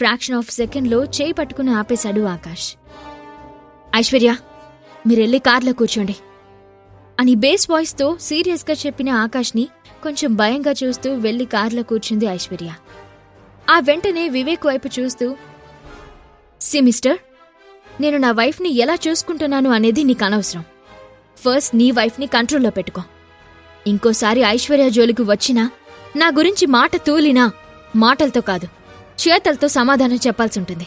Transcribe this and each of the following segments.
Fraction of సెకండ్లో చేయి పట్టుకుని ఆపేశాడు ఆకాష్. ఐశ్వర్య మీరెళ్ళి కార్లో కూర్చోండి. అని బేస్ వాయిస్తో సీరియస్గా చెప్పిన ఆకాష్ని కొంచెం భయంగా చూస్తూ వెళ్ళి కార్లో కూర్చుంది ఐశ్వర్య. ఆ వెంటనే వివేక్ వైపు చూస్తూ సి మిస్టర్ నేను నా వైఫ్ని ఎలా చూసుకుంటున్నాను అనేది నీకు అనవసరం. ఫస్ట్ నీ వైఫ్ని కంట్రోల్లో పెట్టుకో. ఇంకోసారి ఐశ్వర్య జోలికి వచ్చినా నా గురించి మాట తూలినా మాటలతో కాదు. చేతలతో సమాధానం చెప్పాల్సి ఉంటుంది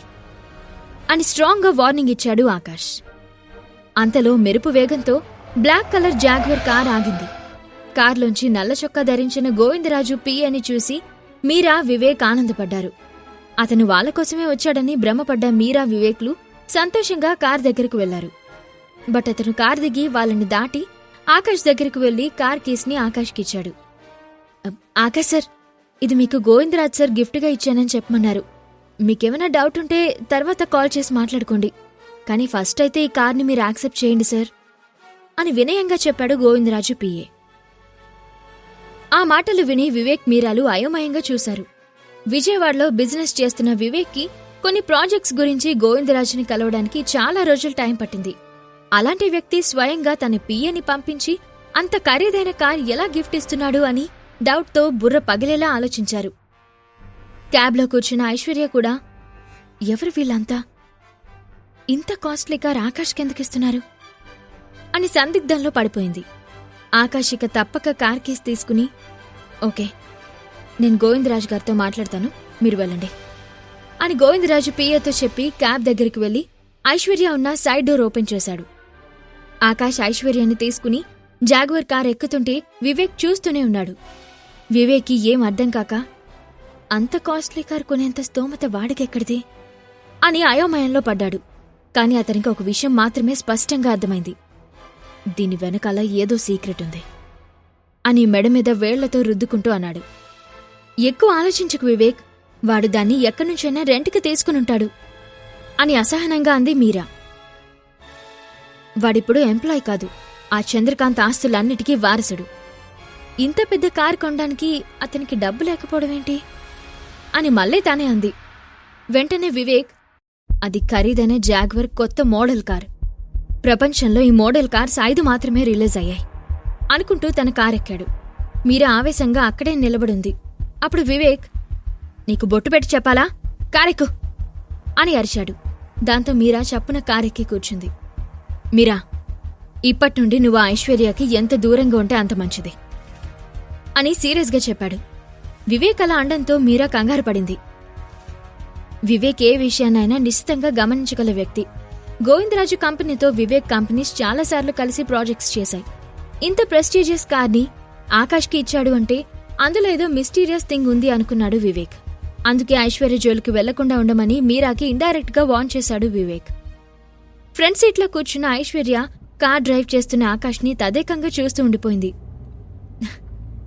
అని స్ట్రాంగ్గా వార్నింగ్ ఇచ్చాడు ఆకాష్. అంతలో మెరుపు వేగంతో బ్లాక్ కలర్ జాగ్వర్ కార్ ఆగింది. కార్లోంచి నల్ల చొక్కా ధరించిన గోవిందరాజు పి అని చూసి మీరా వివేక్ ఆనందపడ్డారు. అతను వాళ్ళ కోసమే వచ్చాడని భ్రమపడ్డ మీరా వివేక్లు సంతోషంగా కార్ దగ్గరకు వెళ్ళారు. బట్ అతను కార్ దిగి వాళ్ళని దాటి ఆకాష్ దగ్గరకు వెళ్ళి కార్ కీస్ని ఆకాష్కిచ్చాడు. ఆకాష్ సార్ ఇది మీకు గోవిందరాజ్ సార్ గిఫ్ట్గా ఇచ్చానని చెప్పమన్నారు. మీకేమైనా డౌట్ ఉంటే తర్వాత కాల్ చేసి మాట్లాడుకోండి. కానీ ఫస్ట్ అయితే ఈ కార్ని మీరు యాక్సెప్ట్ చేయండి సార్. అని వినయంగా చెప్పాడు గోవిందరాజు పిఏ ఆ మాటలు విని వివేక్ మీరాలు అయోమయంగా చూశారు. విజయవాడలో బిజినెస్ చేస్తున్న వివేక్కి కొన్ని ప్రాజెక్ట్స్ గురించి గోవిందరాజుని కలవడానికి చాలా రోజులు టైం పట్టింది. అలాంటి వ్యక్తి స్వయంగా తన పిఏని పంపించి అంత ఖరీదైన కార్ ఎలా గిఫ్ట్ ఇస్తున్నాడు అని డౌట్తో బుర్ర పగిలేలా ఆలోచించారు. క్యాబ్లో కూర్చున్న ఐశ్వర్య కూడా ఎవరు వీళ్ళంతా? ఇంత కాస్ట్లీ కార్ ఆకాష్ కిందకిస్తున్నారు అని సందిగ్ధంలో పడిపోయింది. ఆకాశిక తప్పక కార్ కీస్ తీసుకుని ఓకే నేను గోవిందరాజు గారితో మాట్లాడతాను మీరు వెళ్ళండి. అని గోవిందరాజు పిఏతో చెప్పి క్యాబ్ దగ్గరికి వెళ్ళి ఐశ్వర్య ఉన్న సైడ్ డోర్ ఓపెన్ చేశాడు. ఆకాష్ ఐశ్వర్యాన్ని తీసుకుని జాగ్వర్ కార్ ఎక్కుతుంటే వివేక్ చూస్తూనే ఉన్నాడు. వివేక్కి ఏం అర్థం కాక అంత కాస్ట్లీ కార్ కొనేంత స్తోమత వాడికెక్కడిది? అని అయోమయంలో పడ్డాడు. కాని అతనికి ఒక విషయం మాత్రమే స్పష్టంగా అర్థమైంది. దీని వెనకాల ఏదో సీక్రెట్ ఉంది అని మెడ మీద వేళ్ళతో రుద్దుకుంటూ అన్నాడు. ఎక్కువ ఆలోచించకు వివేక్ వాడు దాన్ని ఎక్కడ్నుంచైనా రెంట్కి తీసుకునుంటాడు అని అసహనంగా అంది మీరా. వాడిప్పుడు ఎంప్లాయ్ కాదు ఆ చంద్రకాంత్ ఆస్తులన్నిటికీ వారసుడు. ఇంత పెద్ద కారు కొనడానికి అతనికి డబ్బు లేకపోవడమేంటి అని మళ్ళీ తానే అంది. వెంటనే వివేక్ అది ఖరీదైన జాగ్వర్ కొత్త మోడల్ కార్. ప్రపంచంలో ఈ మోడల్ కార్స్ ఐదు మాత్రమే రిలీజ్ అయ్యాయి అనుకుంటూ తన కారెక్కాడు. మీరా ఆవేశంగా అక్కడే నిలబడుంది. అప్పుడు వివేక్ నీకు బొట్టు పెట్టి చెప్పాలా? కారెక్కు! అని అరిచాడు. దాంతో మీరా చప్పున కారెక్కి కూర్చుంది. మీరా ఇప్పటి నుండి నువ్వు ఐశ్వర్యకి ఎంత దూరంగా ఉంటే అంత మంచిది. అని సీరియస్గా చెప్పాడు. వివేక్ అలా అండంతో మీరా కంగారు పడింది. వివేక్ ఏ విషయాన్నైనా నిశ్చితంగా గమనించగల వ్యక్తి. గోవిందరాజు కంపెనీతో వివేక్ కంపెనీస్ చాలాసార్లు కలిసి ప్రాజెక్ట్స్ చేశాయి. ఇంత ప్రెస్టీజియస్ కార్ని ఆకాష్కి ఇచ్చాడు అంటే అందులో ఏదో మిస్టీరియస్ థింగ్ ఉంది అనుకున్నాడు వివేక్. అందుకే ఐశ్వర్య జోలికి వెళ్ళకుండా ఉండమని మీరాకి ఇండైరెక్ట్గా వార్న్ చేశాడు వివేక్. ఫ్రంట్ సీట్లో కూర్చున్న ఐశ్వర్య కార్ డ్రైవ్ చేస్తున్న ఆకాష్ని తదేకంగా చూస్తూ ఉండిపోయింది.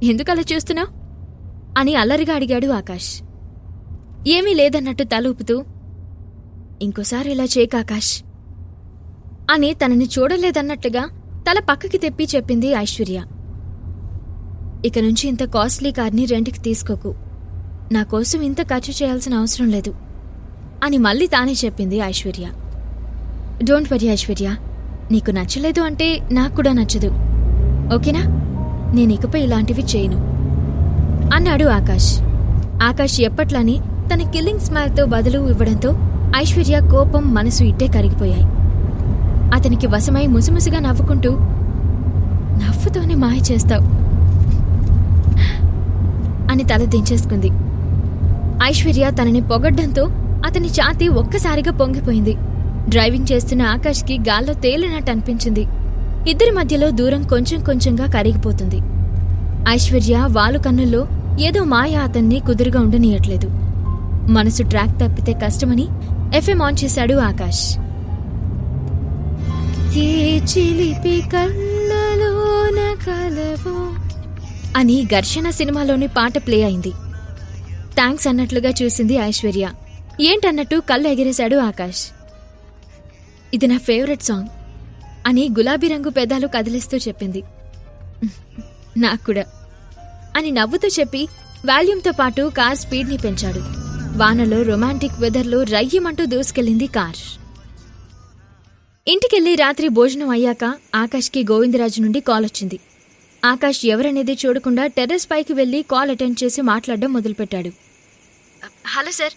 ఎందుకలా చూస్తున్నావు? అని అల్లరిగా అడిగాడు ఆకాష్. ఏమీ లేదన్నట్టు తలూపుతూ ఇంకోసారి ఇలా చేయక ఆకాష్. అని తనని చూడలేదన్నట్టుగా తల పక్కకి తెప్పి చెప్పింది ఐశ్వర్య. ఇక నుంచి ఇంత కాస్ట్లీ కార్ని రెంట్కి తీసుకోకు. నా కోసం ఇంత ఖర్చు చేయాల్సిన అవసరం లేదు. అని మళ్ళీ తానే చెప్పింది ఐశ్వర్య. డోంట్ వరీ ఐశ్వర్య నీకు నచ్చలేదు అంటే నాకు కూడా నచ్చదు. ఓకేనా? నేను ఇకపై ఇలాంటివి చేయను. అన్నాడు ఆకాష్. ఆకాష్ ఎప్పట్లానే తన కిల్లింగ్ స్మైల్తో బదులు ఇవ్వడంతో ఐశ్వర్య కోపం మనసు ఇట్టే కరిగిపోయాయి. అతనికి వశమై ముసిముసిగా నవ్వుకుంటూ నవ్వుతోనే మాయ చేస్తావు. అని తల దించేసుకుంది. ఐశ్వర్య తనని పొగడ్డంతో అతని ఛాతీ ఒక్కసారిగా పొంగిపోయింది. డ్రైవింగ్ చేస్తున్న ఆకాష్కి గాల్లో తేలినట్టు అనిపించింది. ఇద్దరి మధ్యలో దూరం కొంచెం కొంచెంగా కరిగిపోతుంది. ఐశ్వర్య వాలు కన్నుల్లో ఏదో మాయ అతన్ని కుదురుగా ఉండనీయట్లేదు. మనసు ట్రాక్ తప్పితే కష్టమని ఎఫ్ఎం ఆన్ చేశాడు ఆకాష్. ఏ చిలిపి కళ్ళలోన కలవో. అని ఘర్షణ సినిమాలోని పాట ప్లే అయింది. థ్యాంక్స్ అన్నట్లుగా చూసింది ఐశ్వర్య. ఏంటన్నట్టు కళ్ళు ఎగిరేశాడు ఆకాష్. ఇది నా ఫేవరెట్ సాంగ్ అని గులాబీ రంగు పెదాలు కదిలిస్తూ చెప్పింది. నాకు కూడా. అని నవ్వుతూ చెప్పి వాల్యూమ్తో పాటు కార్ స్పీడ్ని పెంచాడు. వానలో రొమాంటిక్ వెదర్లో రయ్యమంటూ దూసుకెళ్ళింది కార్. ఇంటికెళ్ళి రాత్రి భోజనం అయ్యాక ఆకాష్కి గోవిందరాజు నుండి కాల్ వచ్చింది. ఆకాష్ ఎవరనేది చూడకుండా టెర్రస్ పైకి వెళ్ళి కాల్ అటెండ్ చేసి మాట్లాడడం మొదలుపెట్టాడు. హలో సార్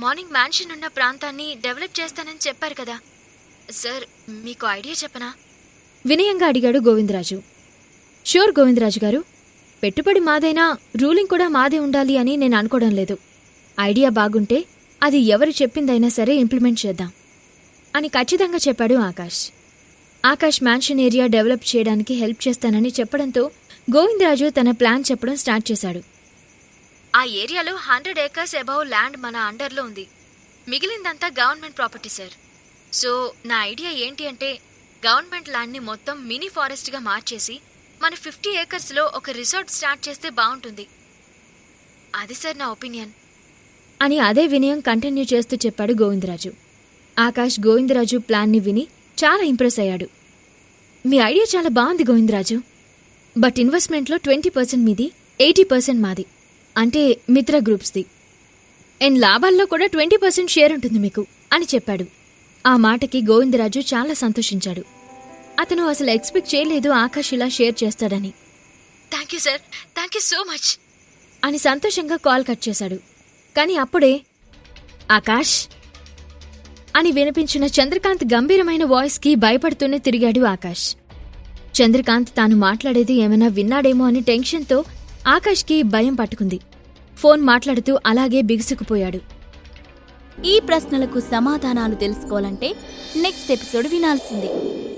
మార్నింగ్ మ్యాన్షన్ ఉన్న ప్రాంతాన్ని డెవలప్ చేస్తానని చెప్పారు కదా. సార్ మీకు ఐడియా చెప్పనా? వినయంగా అడిగాడు గోవిందరాజు. షూర్ గోవిందరాజు గారు పెట్టుబడి మాదైనా రూలింగ్ కూడా మాదే ఉండాలి అని నేను అనుకోవడం లేదు. ఐడియా బాగుంటే అది ఎవరు చెప్పిందైనా సరే ఇంప్లిమెంట్ చేద్దాం. అని ఖచ్చితంగా చెప్పాడు Akash. Akash mansion area develop చేయడానికి హెల్ప్ చేస్తానని చెప్పడంతో గోవిందరాజు తన ప్లాన్ చెప్పడం స్టార్ట్ చేశాడు. ఆ ఏరియాలో హండ్రెడ్ ఏకర్స్ అబౌవ్ ల్యాండ్ మన అండర్లో ఉంది. మిగిలిందంతా గవర్నమెంట్ ప్రాపర్టీ సార్. సో నా ఐడియా ఏంటి అంటే గవర్నమెంట్ ల్యాండ్ని మొత్తం మినీ ఫారెస్ట్గా మార్చేసి మన ఫిఫ్టీ ఏకర్స్లో ఒక రిసార్ట్ స్టార్ట్ చేస్తే బాగుంటుంది. అది సార్ నా ఒపీనియన్. అని అదే వినయం కంటిన్యూ చేస్తూ చెప్పాడు గోవిందరాజు. ఆకాష్ గోవిందరాజు ప్లాన్ని విని చాలా ఇంప్రెస్ అయ్యాడు. మీ ఐడియా చాలా బాగుంది గోవిందరాజు. బట్ ఇన్వెస్ట్మెంట్లో ట్వంటీ పర్సెంట్ మీది ఎయిటీ పర్సెంట్ మాది. అంటే మిత్ర గ్రూప్స్ది. అండ్ లాభాల్లో కూడా ట్వంటీ పర్సెంట్ షేర్ ఉంటుంది మీకు అని చెప్పాడు. ఆ మాటకి గోవిందరాజు చాలా సంతోషించాడు. అతను అసలు ఎక్స్పెక్ట్ చేయలేదు ఆకాష్ ఇలా షేర్ చేస్తాడని. Thank you sir. Thank you so much. అని సంతోషంగా కాల్ కట్ చేశాడు. కానీ అప్పుడే ఆకాష్! అని వినిపించిన చంద్రకాంత్ గంభీరమైన వాయిస్కి భయపడుతూనే తిరిగాడు ఆకాష్. చంద్రకాంత్ తాను మాట్లాడేది ఏమైనా విన్నాడేమో అని టెన్షన్తో ఆకాష్కి భయం పట్టుకుంది. ఫోన్ మాట్లాడుతూ అలాగే బిగుసుకుపోయాడు. ఈ ప్రశ్నలకు సమాధానాలు తెలుసుకోవాలంటే నెక్స్ట్ ఎపిసోడ్ వినాల్సిందే.